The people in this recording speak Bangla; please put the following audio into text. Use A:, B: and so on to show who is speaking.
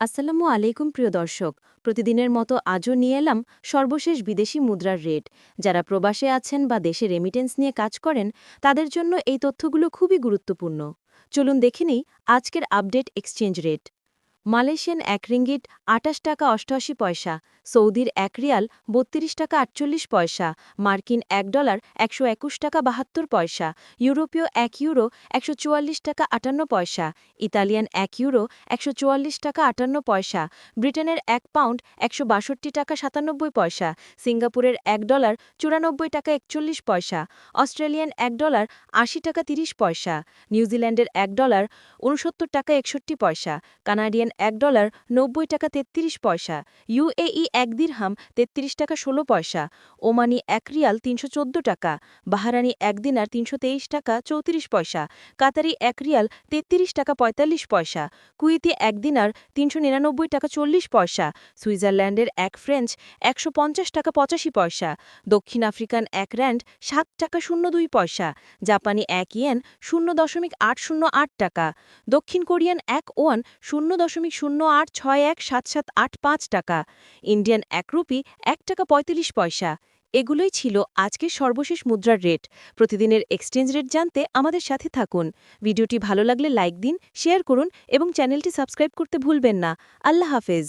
A: আসসালামু আলাইকুম, প্রিয় দর্শক। প্রতিদিনের মতো আজও নিয়ে এলাম সর্বশেষ বিদেশি মুদ্রার রেট। যারা প্রবাসে আছেন বা দেশে রেমিটেন্স নিয়ে কাজ করেন, তাদের জন্য এই তথ্যগুলো খুবই গুরুত্বপূর্ণ। চলুন দেখে নিই আজকের আপডেট এক্সচেঞ্জ রেট মালয়েশিয়ান এক রিঙ্গিট আটাশ টাকা অষ্টআশি পয়সা, সৌদির এক রিয়াল বত্রিশ টাকা আটচল্লিশ পয়সা, মার্কিন এক ডলার একশো একুশ টাকা বাহাত্তর পয়সা, ইউরোপীয় এক ইউরো একশো চুয়াল্লিশ টাকা আটান্ন পয়সা, ইতালিয়ান এক ইউরো একশো চুয়াল্লিশ টাকা আটান্ন পয়সা, ব্রিটেনের এক পাউন্ড একশো বাষট্টি টাকা সাতানব্বই পয়সা, সিঙ্গাপুরের এক ডলার চুরানব্বই টাকা একচল্লিশ পয়সা, অস্ট্রেলিয়ান এক ডলার আশি টাকা তিরিশ পয়সা, নিউজিল্যান্ডের এক ডলার উনসত্তর টাকা একষট্টি পয়সা, কানাডিয়ান এক ডলার নব্বই টাকা তেত্রিশ পয়সা ইউএই এক দিরহাম তেত্রিশ টাকা ষোলো পয়সা, ওমানি এক রিয়াল তিনশো চোদ্দ টাকা বাহারানি এক দিনার তিনশো তেইশ টাকা চৌত্রিশ পয়সা, কাতারি এক রিয়াল তেত্রিশ টাকা পঁয়তাল্লিশ পয়সা কুইতি এক দিনার তিনশো নিরানব্বই টাকা চল্লিশ পয়সা, সুইজারল্যান্ডের এক ফ্রেঞ্চ একশো পঞ্চাশ টাকা পঁচাশি পয়সা, দক্ষিণ আফ্রিকান এক র্যান্ড সাত টাকা শূন্য দুই পয়সা, জাপানি এক ইয়েন শূন্য দশমিক আট শূন্য আট টাকা, দক্ষিণ কোরিয়ান এক ওয়ান শূন্য দশমিক শূন্য আট ছয় এক সাত সাত আট পাঁচ টাকা। ইন্ডিয়ান এক রুপি এক টাকা পঁয়তাল্লিশ পয়সা। এগুলোই ছিল আজকের সর্বশেষ মুদ্রার রেট। প্রতিদিনের এক্সচেঞ্জ রেট জানতে আমাদের সাথে থাকুন। ভিডিওটি ভালো লাগলে লাইক দিন শেয়ার করুন এবং চ্যানেলটি সাবস্ক্রাইব করতে ভুলবেন না। আল্লাহ হাফেজ।